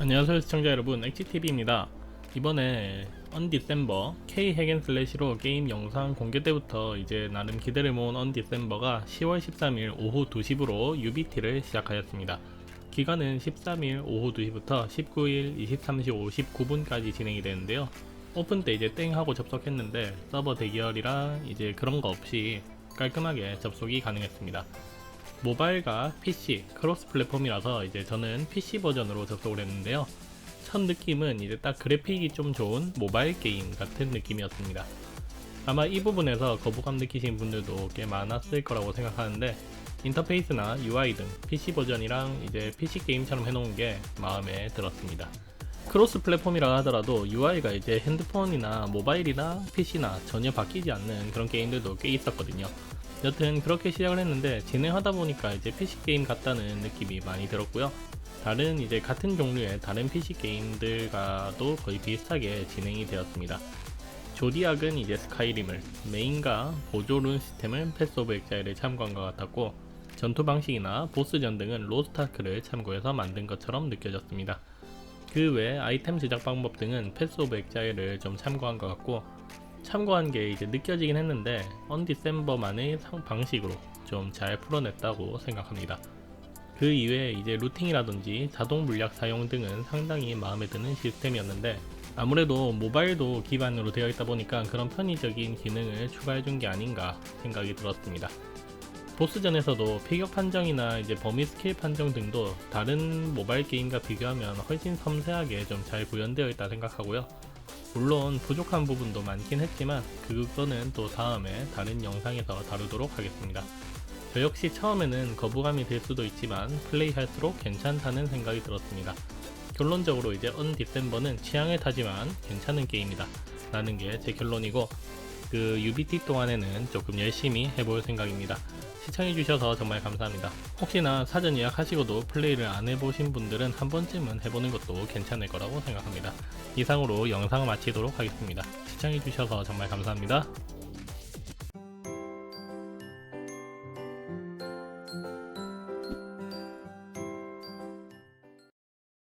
안녕하세요 시청자 여러분. 엑지TV입니다. 이번에 언디셈버 K 핵앤슬래시로 게임 영상 공개 때부터 이제 나름 기대를 모은 언디셈버가 10월 13일 오후 2시부로 UBT를 시작하였습니다. 기간은 13일 오후 2시부터 19일 23시 59분까지 진행이 되는데요. 오픈 때 이제 땡 하고 접속했는데 서버 대기열이랑 이제 그런 거 없이 깔끔하게 접속이 가능했습니다 모바일과 PC 크로스 플랫폼이라서 이제 저는 PC 버전으로 접속을 했는데요. 첫 느낌은 이제 딱 그래픽이 좀 좋은 모바일 게임 같은 느낌이었습니다. 아마 이 부분에서 거부감 느끼신 분들도 꽤 많았을 거라고 생각하는데 인터페이스나 UI 등 PC 버전이랑 이제 PC 게임처럼 해놓은 게 마음에 들었습니다. 크로스 플랫폼이라 하더라도 UI가 이제 핸드폰이나 모바일이나 PC나 전혀 바뀌지 않는 그런 게임들도 꽤 있었거든요. 여튼 그렇게 시작을 했는데 진행하다 보니까 이제 PC 게임 같다는 느낌이 많이 들었고요. 다른 이제 같은 종류의 다른 PC 게임들과도 거의 비슷하게 진행이 되었습니다. 조디악은 이제 스카이림을, 메인과 보조룬 시스템은 패스 오브 엑자일을 참고한 것 같았고 전투 방식이나 보스전 등은 로스타크를 참고해서 만든 것처럼 느껴졌습니다. 그 외 아이템 제작 방법 등은 패스 오브 엑자일을 좀 참고한 것 같고 참고한 게 이제 느껴지긴 했는데 언디셈버만의 상- 방식으로 좀 잘 풀어냈다고 생각합니다. 그 이외에 이제 루팅이라든지 자동 물약 사용 등은 상당히 마음에 드는 시스템이었는데 아무래도 모바일도 기반으로 되어 있다 보니까 그런 편의적인 기능을 추가해 준 게 아닌가 생각이 들었습니다. 보스전에서도 피격 판정이나 이제 범위 스킬 판정 등도 다른 모바일 게임과 비교하면 훨씬 섬세하게 좀 잘 구현되어 있다 생각하고요. 물론 부족한 부분도 많긴 했지만 그거는 또 다음에 다른 영상에서 다루도록 하겠습니다. 저 역시 처음에는 거부감이 들 수도 있지만 플레이할수록 괜찮다는 생각이 들었습니다. 결론적으로 이제 언 디셈버는 취향을 타지만 괜찮은 게임이다 라는 게 제 결론이고 그 UBT 동안에는 조금 열심히 해볼 생각입니다. 시청해주셔서 정말 감사합니다. 혹시나 사전 예약하시고도 플레이를 안 해보신 분들은 한 번쯤은 해보는 것도 괜찮을 거라고 생각합니다. 이상으로 영상 마치도록 하겠습니다. 시청해주셔서 정말 감사합니다.